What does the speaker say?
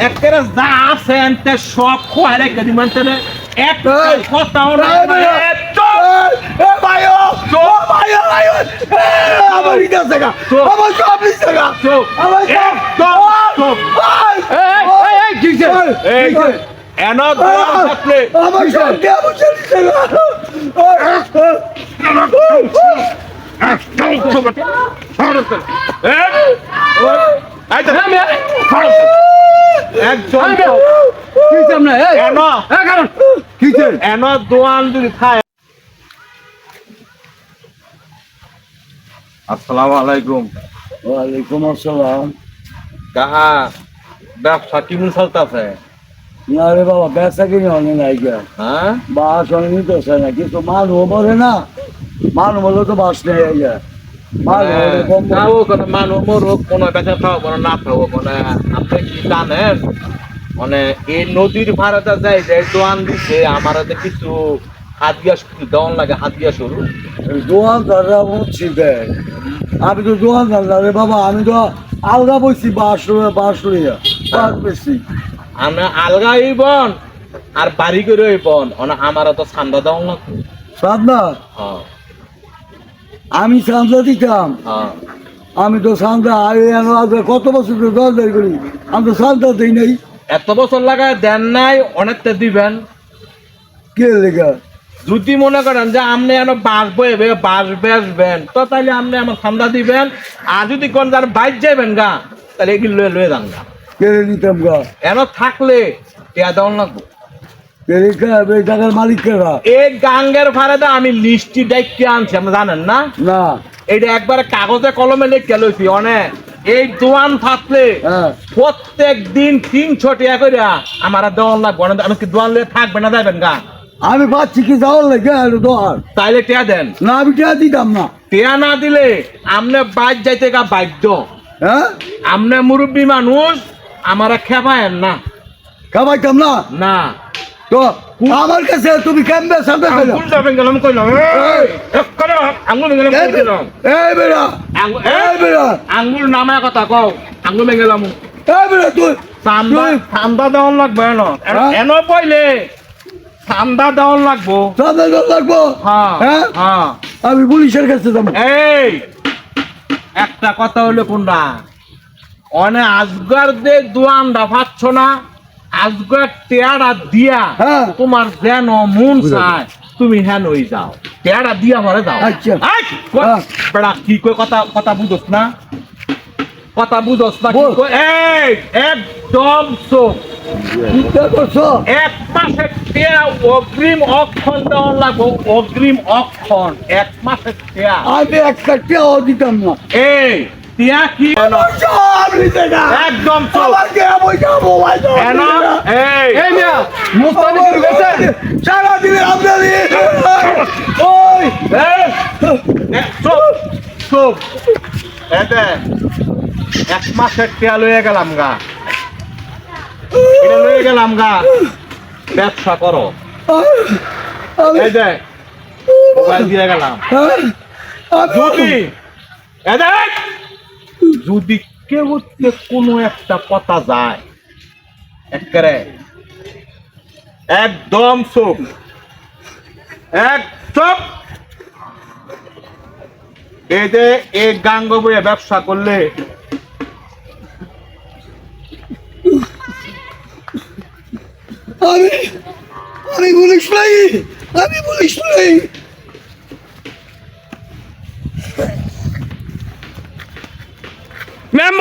একেবারে যা আছে এনতে সব খোয়া রেখে দিবেন তাহলে একটা কথা এই ভাইয়া, এই, এ ভাইও, ও ভাইও, ভাইও, এ, আমার ইটা চুপ। আমার সব চুপ। আমার সব-? এন দোয়ান থাকলে আমার সব দেয়া বুঝে নিচ আসসালামু আলাইকুম। ওয়ালাইকুম আসসালাম। কাহা ব্যবসা কেমন চলতেছে? না রে বাবা, বেচা কিনে অনেক নাই হ্যাঁ? বাস অনেক নিতেছে না, কিন্তু মরে না। মানুষ মরলে তো বাস নেই কোনো মানুষ মরুক কোনো বেচা খাওয়া কোনো না খাব কোনো আপনি কি জানেন? মানে এই নদীর ভাড়াটা যায় দোয়ান দিছে আমার হাতে কিছু দেওয়ান লাগে শুরু। বুঝছি দেখ। আমি তো দোকানদার না রে বাবা আমি তো আলগা বসছি বাস বাস বেশি আমি আলগা এই বন আর বাড়ি করে বন আমার তো লাগবে। সাদনা হ্যাঁ। আমি সান্দা দিতাম। হ্যাঁ। আমি তো আগে কত বছর দেড় করি? আমি তো সান্দা দিই নাই। এত বছর লাগায় দেন নাই অনেকটা দিবেন। কে লেখা যদি মনে করেন যে আপনি এনে বাস বইবে বাস বেসবেন তো তাহলে আপনি আমার ঠান্ডা দিবেন। আর যদি কোন যার বাইক যাবেন গা তাহলে এগুলো লয়ে লয়ে যান গা। কে নিতাম গা। এন থাকলে টিয়া দেওয়ান লাগবো। এই টাকার মালিক কেরা এই গাঙ্গের ভাড়াটা আমি লিস্টি ডাইকে আনছি আপনি জানেন না? না। এইটা একবারে কাগজে কলমে লিখে লইছি অনেক। এই দোয়ান থাকলে হ্যাঁ। প্রত্যেক দিন তিনশো টাকা করে আমার আর দেওয়ান না। আমি কি দোয়ান লয়ে থাকবে না যাবেন গা? আমি পাচ্ছি কি যাওয়ার লেগে আর দোকান তাইলে টিয়া দেন। না আমি কে দিতাম না। টিয়া না দিলে আমনে বাইক যাইতে গা বাধ্য। হ্যাঁ? আমনে মুরব্বী মানুষ আমারা খেপায়েন না। খাবাইতাম না? না। তো আমার কাছে তুমি কেমবে সাথে খেলো আঙ্গুল যাবেন গেলাম কইলাম এই, এক করে আঙ্গুল গেলাম কইলাম এই বেড়া আঙ্গুল এই বেড়া। আঙ্গুল নামায় কথা কও আঙ্গুল গেলাম। এই বেড়া তুই এন হ্যাঁ? পইলে লাগবো। লাগবো? হ্যাঁ হ্যাঁ? হ্যাঁ। আমি পুলিশের কাছে যাব। এই একটা কথা হলো কোনটা অনে আজগার দে দুয়ানটা পাচ্ছ না? আজগার টেয়ারা দিয়া হ্যাঁ। তোমার যেন মন চায় তুমি হ্যান হয়ে যাও। টেয়ারা দিয়া মরে যাও। আচ্ছা। হ্যাঁ। বেড়া কি কই? কথা কথা বুঝোস না। কথা বুঝোস না কি কই? এই একদম চোখ। এক মাসের টেয়া অগ্রিম অক্ষণ দেওয়ার লাগবো অগ্রিম অক্ষণ। এক মাসের টেয়া। আমি একটা টেও দিতাম না। এই কি একদম চোখ? সারা ওই। এতে এক মাসের টিয়া লয়ে গেলাম গা। এটা লয়ে গেলাম গা। ব্যবসা করো। এই যে মোবাইল দিয়ে গেলাম। যদি এ দেখ, যদি কেউ কোনো একটা কথা যায়, একেবারে একদম চুপ এক চুপ এই যে এই গাঙ্গ বইয়ে ব্যবসা করলে আমি আমি পুলিশ নাই, আমি পুলিশ নাই। Remember?